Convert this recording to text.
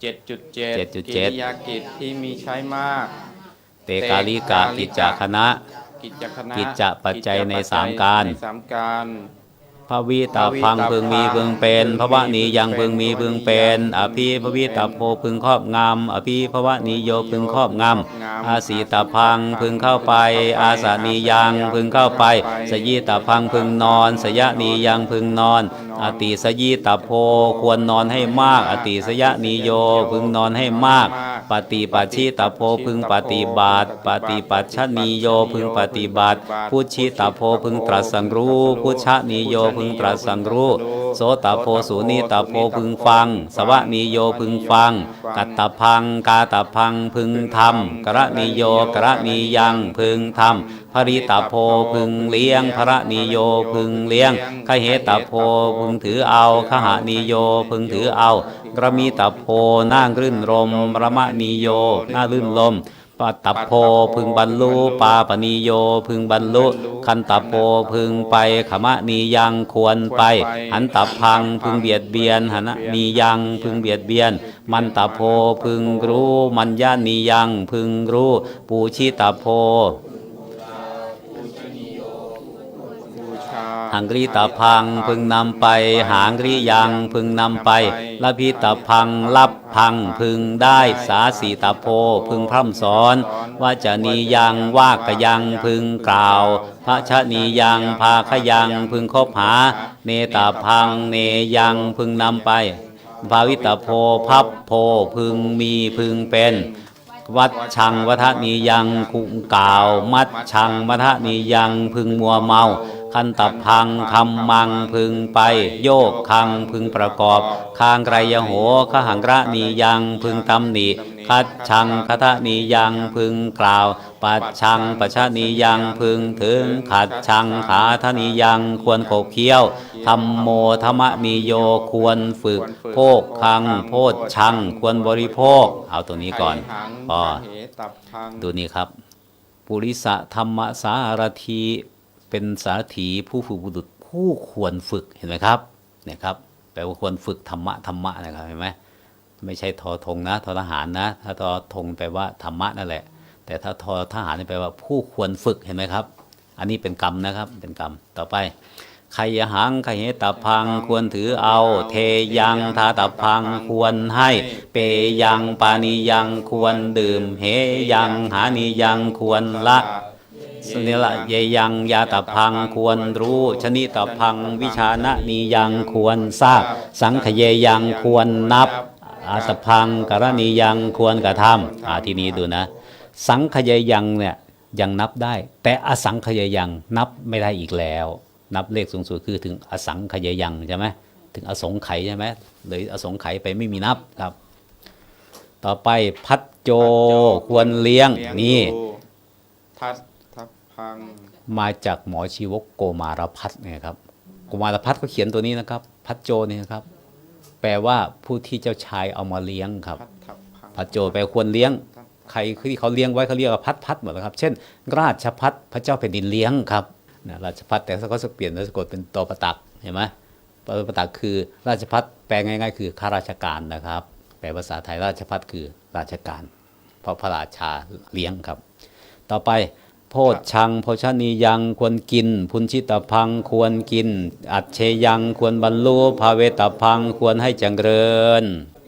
7.7 7.7 กิริยากิจที่มีใช้มาก เตกาลิกะกิจจคณะ กิจคณะกิจจะปัจจัยในกิจสามการ ในสามการ พระวิตาพังพึงมีพึงเป็นพระวะนียังพึงมีพึงเป็นอภิพระวิตาโพพึงครอบงำอภิพระวะนีโยพึงครอบงำอาสีตาพังพึงเข้าไป อาสานียังพึงเข้าไป สยีตาพังพึงนอน สยะนียังพึงนอน อติสยีตาโพควรนอนให้มาก อติสยะนีโยพึงนอนให้มาก ปฏิปัชชิตาโพพึงปฏิบัติ ปฏิปัชชนีโยพึงปฏิบัติ พุชิตาโพพึงตรัสังรู้ พุทชนิโยพึงตรัสสังรู้ โสตโพสูนีตโพพึงฟัง สวะนีโยพึงฟัง กัตตพังกาตพังพึงทำกระนิโยกระนิยังพึงทำภริตาโพพึงเลี้ยงพระนิโยพึงเลี้ยงขเหตาโพพึงถือเอาขหานิโยพึงถือเอากระมีตาโพนั่งรื่นรมระมะนิโยน่ารื่นลม ปัตตโพพึงบรรลุปาปนิโยพึงบรรลุ คันตโพพึงไปขมะนียังควรไปหันตพังพึงเบียดเบียนหันนียังพึงเบียดเบียน มันตโพพึงรู้ มัญญานียังพึงรู้ ปูชิตโพ หังกรีตาพังพึงนำไป หางกรียังพึงนำไปละพิตาพังรับพังพึงได้สาสีตาโพพึงพร่ำสอน ว่าจะนียังว่ากยังพึงกล่าว พระชะนียังพาขยังพึงคบหา เนตาพังเนยังพึงนำไปภาวิตาโพพับโพพึงมีพึงเป็นวัดชังวัฒนียังคุงกล่าว มัดชังวัฒนียังพึงมัวเมา คันตพังคำมังพึงไป โยกคังพึงประกอบ คางไกรยโหขหังระนียังพึงตำหนิคัดชังคทนียังพึงกล่าว ปัดชังปัชนียังพึงถึง ขัดชังขาทนียังควรขบเคี้ยวธรรมโมธรรมนิโยควรฝึก โภคคัง โพชชัง ควรบริโภค เอาตัวนี้ก่อนไหังพอเหตับพังดูนี่ครับ ปุริสะธรรมสารที เป็นสารถีผู้ฝึกบุรุษผู้ควรฝึกเห็นไหมครับเนี่ยครับแปลว่าควรฝึกธรรมะธรรมะนะครับเห็นไหมไม่ใช่ทอธงนะทอทหารนะ ถ้าทอธงแปลว่าธรรมะนั่นแหละ แต่ถ้าทอทหารนี่แปลว่าผู้ควรฝึกเห็นไหมครับ อันนี้เป็นกรรมนะครับเป็นกรรมต่อไปใครหังใครเหตาพังควรถือเอา เทยังทาตาพังควรให้ เปยังปานิยังควรดื่ม เหยังหานิยังควรละส นิละเยยังยาตาพังควรรู้ชนิตาพังวิชานะนิยังควรทราบสังขเยยังควรนับอาตพังกรณียังควรกระทำอ่าทีนี้ดูนะ สังขยยังเนี่ยยังนับได้ แต่อสังขยยังนับไม่ได้อีกแล้ว นับเลขสูงสุดคือถึงอสังขยยังใช่ไหมถึงอสงไขยใช่ไหมเลยอสงไขยไปไม่มีนับครับ ต่อไปพัดโจควรเลี้ยงเลี้ยงนี่ดูทัดทับ พัง มาจากหมอชีวกโกมารพัฒน์เนี่ยครับโกมารพัฒน์เขาเขียนตัวนี้นะครับ พัดโจนี่นะครับ แปลว่าผู้ที่เจ้าชายเอามาเลี้ยงครับทัดทับพัง พัดโจแปลควรเลี้ยง ใครที่เขาเลี้ยงไว้เขาเรียกว่าพัดพัดหมดแล้วครับ เช่น ราชพัดพระเจ้าแผ่นดินเลี้ยงครับนะราชพัดแต่เขาจะเปลี่ยนแล้วสะกดเป็นตอประตักเห็นไหมตอประตักคือราชพัดแปลง่าย ๆ คือข้าราชการนะครับ แปลภาษาไทยราชพัดคือราชการ เพราะพระราชาเลี้ยงครับ ต่อไป โพชชังโภชนียังควรกิน พุนชิตพังควรกิน อัจเชยังควรบรรลุภาเวตพังควรให้เจริญ